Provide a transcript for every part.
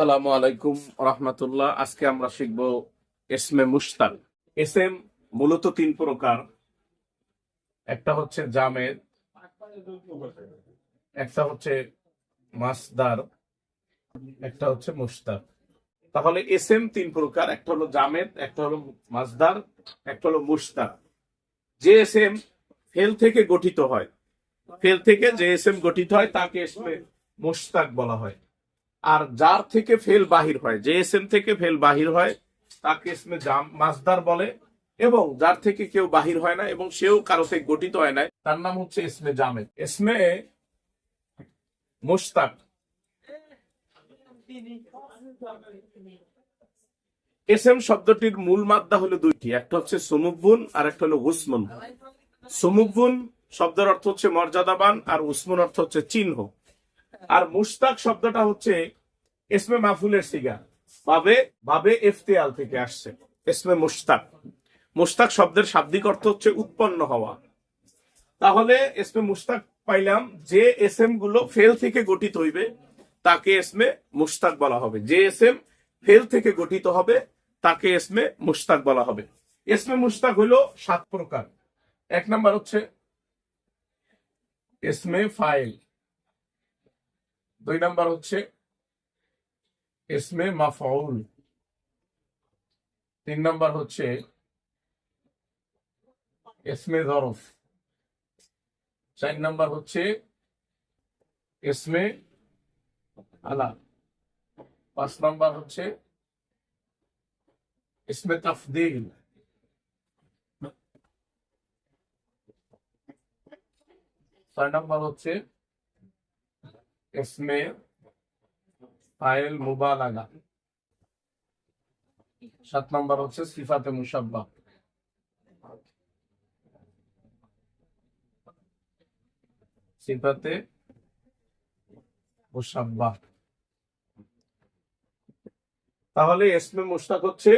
আসসালামু আলাইকুম রহমতুল্লাহ। আজকে আমরা শিখব এসমে মুশতাক। এসএম মূলত তিন প্রকার। একটা হচ্ছে জামেদ, একটা হচ্ছে মাসদার, একটা হচ্ছে মুস্তাক তাহলে এসএম তিন প্রকার, একটা হলো জামেদ, একটা হলো মাসদার, একটা হলো মুশতাক। যে এসএম ফেল থেকে গঠিত হয়, ফেল থেকে যে এসএম গঠিত হয়, তাকে এস এসমে মুশতাক বলা হয়। আর যার থেকে ফেল বাহির হয়, যে এসএম থেকে ফেল বাহির হয়, তাকে এসমে জাম, মাসদার বলে, এবং যার থেকে কেউ বাহির হয় না, এবং সেও কারও থেকে গঠিত হয় না, তার নাম হচ্ছে ইসমে জামেদ। ইসমে মুশতাক। এসএম শব্দটির মূল মাদ্দা হলো দুইটি, একটা হচ্ছে সমুকবুন, আর একটা হলো উসমুন। সমুকবুন শব্দের অর্থ হচ্ছে মর্যাদাবান, আর উসমুন অর্থ হচ্ছে চিহ্ন। আর মুশতাক শব্দটা হচ্ছে এসমে মাফুলের সিগা। বাবে বাবে এফতেয়াল থেকে আসছে এসমে মুশতাক। মুশতাক শব্দের শাব্দিক অর্থ হচ্ছে উৎপন্ন হওয়া। তাহলে এসমে মুশতাক পাইলাম, যে এসএমগুলো ফেল থেকে গঠিত হইবে, তাকে এসমে মুশতাক বলা হবে। যে এস এম ফেল থেকে গঠিত হবে, তাকে এসমে মুশতাক বলা হবে। এসমে মুশতাক হলো সাত প্রকার। এক নাম্বার হচ্ছে এসমে ফাইল। দুই নাম্বার হচ্ছে এসমে মাফউল। তিন নাম্বার হচ্ছে এসমে জরফ। চার নাম্বার হচ্ছে এসমে আলা। পাঁচ নাম্বার হচ্ছে এসমে তাফদিল। ছয় নাম্বার হচ্ছে এসমে ফাইল মুবালাগা সাত নাম্বার হচ্ছে সিফাতে মুসাব্বা সিফাতে মুসাব্বা তাহলে এসমে মুশতাক হচ্ছে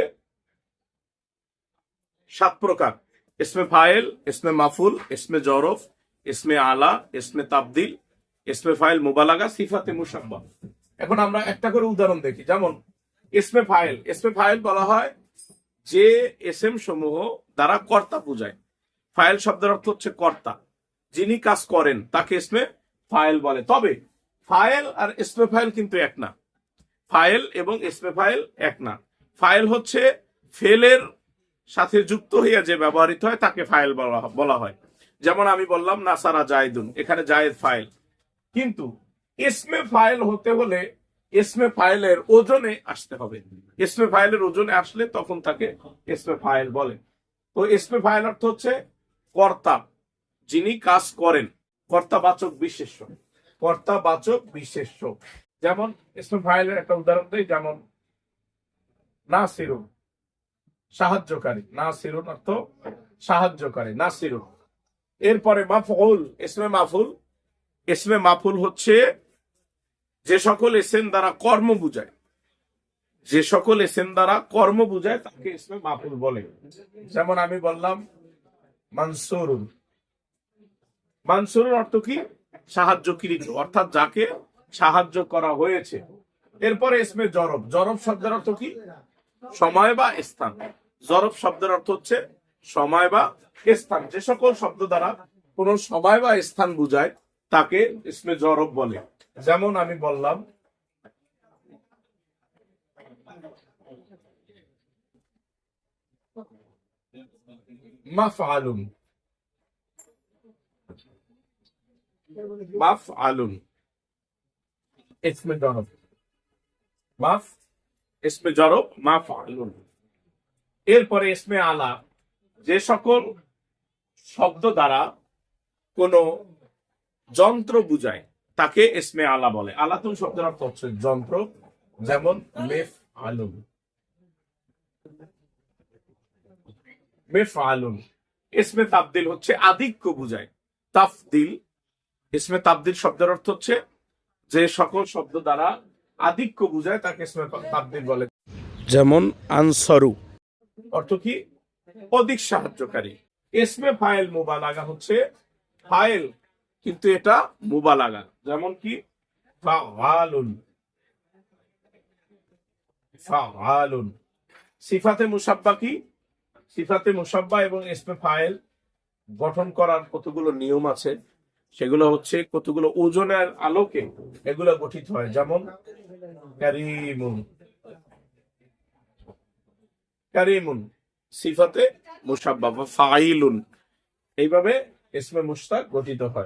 সাত প্রকার এসমে ফাইল এসমে মাফুল এসমে জরফ এসমে আলা এসমে তাবদিল এসমে ফাইল মুবালাগা সিফাতে মুসাব্বা এখন আমরা একটা করে উদাহরণ দেখি। যেমন এসমে ফাইল। এসমে ফাইল বলা হয় যে এসএম সমূহ দ্বারা কর্তা বোঝায় ফাইল শব্দের অর্থ হচ্ছে কর্তা। যিনি কাজ করেন, তাকে এসমে ফাইল বলে। তবে, ফাইল আর এসমে ফাইল কিন্তু এক না। ফাইল এবং এসমে ফাইল এক না। ফাইল হচ্ছে ফেলের সাথে যুক্ত হইয়া যে ব্যবহৃত হয়, তাকে ফাইল বলা বলা হয়। যেমন আমি বললাম, নাসারা জায়দুন। এখানে জায়েদ ফাইল। কিন্তু এসমে ফাইল হতে হলে এসমে ফাইলের ওজনে আসতে হবে। এসমে ফাইলের ওজনে আসলে তখন তাকে এসমে ফাইল বলে। তো এসমে ফাইল অর্থ হচ্ছে কর্তা, যিনি কাজ করেন। কর্তাবাচক বিশেষ্য। কর্তাবাচক বিশেষ্য। যেমন ইসমে ফাইলের একটা উদাহরণ দেই, যেমন নাসিরুন, সাহায্যকারী। নাসিরুন অর্থ সাহায্যকারী, নাসিরুন। এরপরে মাফুল ইসমে মাফুল ইসমে মাফুল হচ্ছে যে সকল এসেন দ্বারা কর্ম বুঝায়। যে সকল এসেন দ্বারা কর্ম বুঝায়, তাকে ইসমে মাফুল বলে। যেমন আমি বললাম মানসুরুন মানসুরুর অর্থ কি? সাহায্যকৃত, অর্থাৎ যাকে সাহায্য করা হয়েছে। এরপরে ইসমে জরব। জরব শব্দের অর্থ কি? সময় বা স্থান। জরব শব্দের অর্থ হচ্ছে সময় বা স্থান। যে সকল শব্দ দ্বারা কোন সময় বা স্থান বুঝায় তাকে ইসমে জরব বলে। যেমন আমি বললাম মাফআলুন। মাফআলুন। ইসমে জরব। মাফ? ইসমে জরব মাফআলুন। এরপরে ইসমে আলা। যে সকল শব্দ দ্বারা কোন যন্ত্র বুঝায়, তাকে এসমে আলা বলে। আলাতুন শব্দের অর্থ হচ্ছে যন্ত্র, যেমন মেফ আলুন। মেফ আলুন। এসমে তাবদিল হচ্ছে আধিক্য বুঝায়। তাফদিল, ইসমে তাবদিল শব্দের অর্থ হচ্ছে যে সকল শব্দ দ্বারা আধিক্য বুঝায়, তাকে ইসমে তাবদিল বলে। যেমন আনসারু, অর্থ কি? অধিক সাহায্যকারী। ইসমে ফাইল মুবালাগা হচ্ছে ফাইল কিন্তু এটা মুবালাগা। যেমন কি? সিফাতে মুসাব্বা কি? সিফাতে মুসাব্বা এবং ইসমে ফাইল গঠন করার কতগুলো নিয়ম আছে? সেগুলো হচ্ছে কতগুলো ওজনের আলোকে এগুলো গঠিত হয়। যেমন কারিমুন। কারিমুন সিফাতে মুসাব্বা বা ফাইলুন। এইভাবে ইসমে মুস্তাক গঠিত হয়।